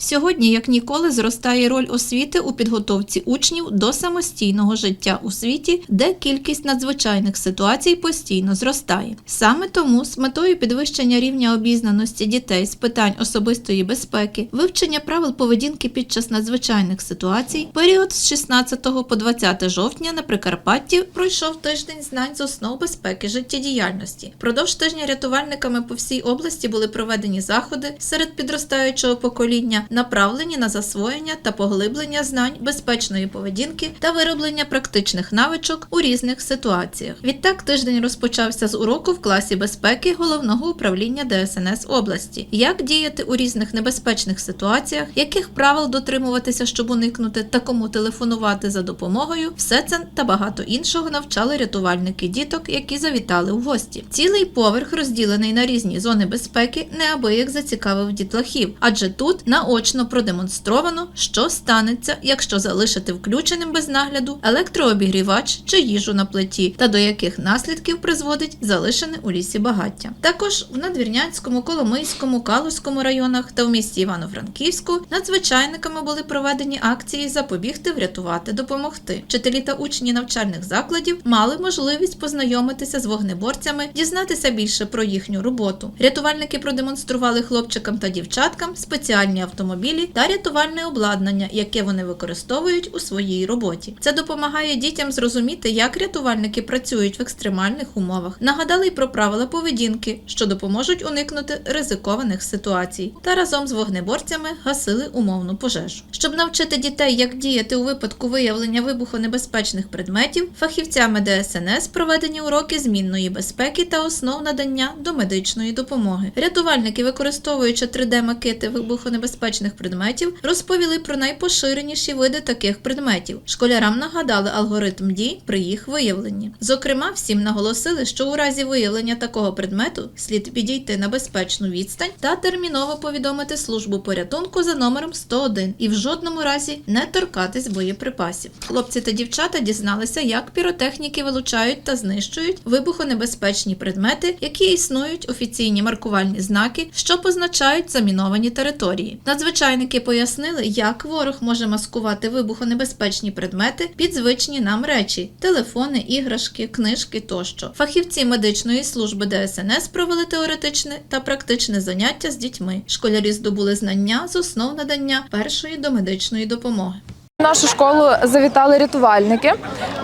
Сьогодні, як ніколи, зростає роль освіти у підготовці учнів до самостійного життя у світі, де кількість надзвичайних ситуацій постійно зростає. Саме тому з метою підвищення рівня обізнаності дітей з питань особистої безпеки, вивчення правил поведінки під час надзвичайних ситуацій, період з 16 по 20 жовтня на Прикарпатті пройшов тиждень знань з основ безпеки життєдіяльності. Продовж тижня рятувальниками по всій області були проведені заходи серед підростаючого покоління, направлені на засвоєння та поглиблення знань безпечної поведінки та вироблення практичних навичок у різних ситуаціях. Відтак тиждень розпочався з уроку в класі безпеки головного управління ДСНС області. Як діяти у різних небезпечних ситуаціях, яких правил дотримуватися, щоб уникнути та кому телефонувати за допомогою, все це та багато іншого навчали рятувальники діток, які завітали у гості. Цілий поверх розділений на різні зони безпеки, неабияк зацікавив дітлахів, адже тут наочно продемонстровано, що станеться, якщо залишити включеним без нагляду електрообігрівач чи їжу на плиті, та до яких наслідків призводить залишене у лісі багаття. Також в Надвірнянському, Коломийському, Калузькому районах та в місті Івано-Франківську надзвичайниками були проведені акції запобігти, врятувати, допомогти. Вчителі та учні навчальних закладів мали можливість познайомитися з вогнеборцями, дізнатися більше про їхню роботу. Рятувальники продемонстрували хлопчикам та дівчаткам спеціальні автомобілі та рятувальне обладнання, яке вони використовують у своїй роботі. Це допомагає дітям зрозуміти, як рятувальники працюють в екстремальних умовах. Нагадали й про правила поведінки, що допоможуть уникнути ризикованих ситуацій, та разом з вогнеборцями гасили умовну пожежу. Щоб навчити дітей, як діяти у випадку виявлення вибухонебезпечних предметів, фахівцями ДСНС проведені уроки змінної безпеки та основ надання до медичної допомоги. Рятувальники, використовуючи 3D-макети вибухонебезпечних предметів, розповіли про найпоширеніші види таких предметів. Школярам нагадали алгоритм дій при їх виявленні. Зокрема, всім наголосили, що у разі виявлення такого предмету слід підійти на безпечну відстань та терміново повідомити службу порятунку за номером 101 і в жодному разі не торкатись боєприпасів. Хлопці та дівчата дізналися, як піротехніки вилучають та знищують вибухонебезпечні предмети, які існують офіційні маркувальні знаки, що позначають заміновані території. Надзвичайники пояснили, як ворог може маскувати вибухонебезпечні предмети під звичні нам речі: телефони, іграшки, книжки тощо. Фахівці медичної служби ДСНС провели теоретичне та практичне заняття з дітьми. Школярі здобули знання з основ надання першої домедичної допомоги. В нашу школу завітали рятувальники.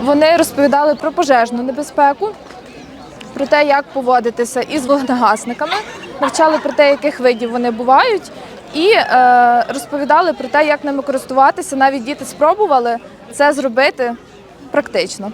Вони розповідали про пожежну небезпеку, про те, як поводитися із вогнегасниками, навчали про те, яких видів вони бувають, і е, розповідали про те, як ними користуватися. Навіть діти спробували це зробити практично.